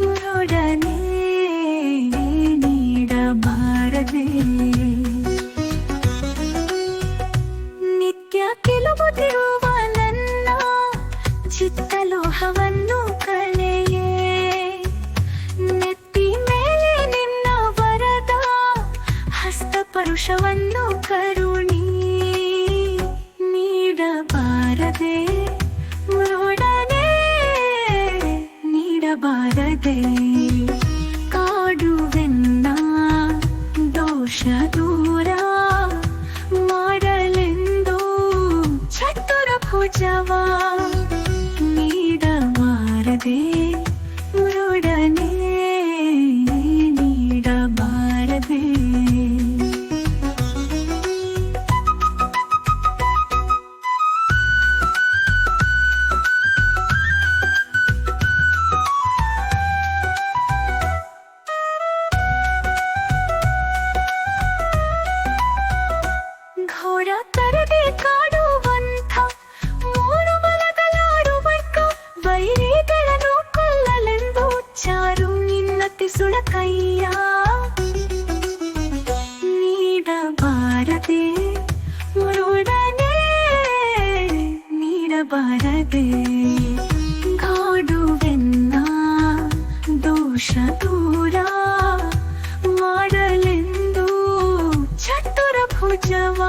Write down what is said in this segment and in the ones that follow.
ಮುರುಡನೆ ನೀಡಬಾರದೆ. ನಿತ್ಯ ಕೆಲುವುದಿರುವ ನನ್ನ ಚಿತ್ತಲೋಹವನ್ನು ಕಳೆಯೇ. ನೆತ್ತಿ ಮೇಲೆ ನಿನ್ನ ವರದ ಹಸ್ತಪರುಷವನ್ನು ಕರುಣಿ. ನೀಡಬಾರದೆ ಕಾಡುವೆನ್ನ ದೋಷ ದೂರ ಮಾಡಲೆಂದು ಚತುರ ಭುಜವ ವೈರಿಗಳನ್ನು ಕೊಲ್ಲಲೆಂದು ಚಾರು ನಿನ್ನತಿ ಸುಳಕಯ್ಯ ನೀಡಬಾರದೆ ಮುರುಡನೆ ನೀಡಬಾರದೆ ಕಾಡುವೆನ್ನ ದೋಷ ದೂರ ಮಾಡಲೆಂದು ಚತುರ ಭುಜವ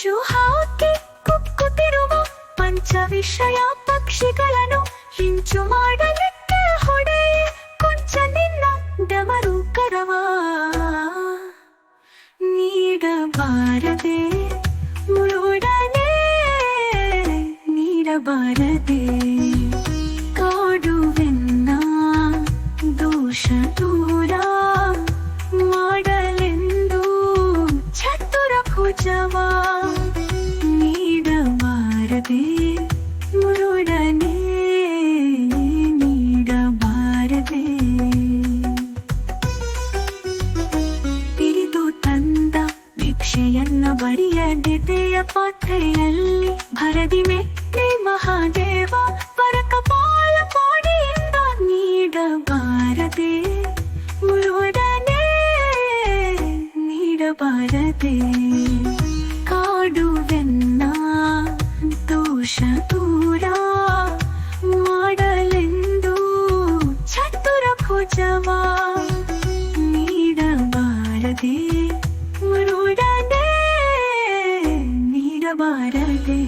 ಹೊಂಚು ಹಾಕಿ ಕುಕ್ಕುತ್ತಿರುವ ಪಂಚ ವಿಷಯ ಪಕ್ಷಿಗಳನ್ನು ಹಿಂಚು ಮಾಡಲಿಕ್ಕೆ ಹೊಡೆ ಕೊಂಚ ನಿನ್ನ ಡಮರು ಕರವ ನೀಡಬಾರದೆ ಮುರುಡನೆ ನೀಡಬಾರದೆ ಕಾಡುವೆನ್ನ ದೋಷ ದೂರ ಮಾಡಲೆಂದು ಚತುರ ಭುಜವ ಭಿಕ್ಷೆಯನ್ನ ಬರೆಯದಿದೆಯ ಪಾತ್ರೆಯಲ್ಲಿ ಭರದಿ ಮೆಟ್ಟಿ ಮಹಾದೇವ ಪರಕಪಾಲ ಕೋಡಿಯಿಂದ ನೀಡಬಾರದೆ ಮುರುಡನೆ ನೀಡಬಾರದೆ ಕಾಡುವೆನ್ನ ದೋಷ ದೂರ ಮಾಡಲೆಂದು ಚತುರ ಭುಜವ Yeah, but I.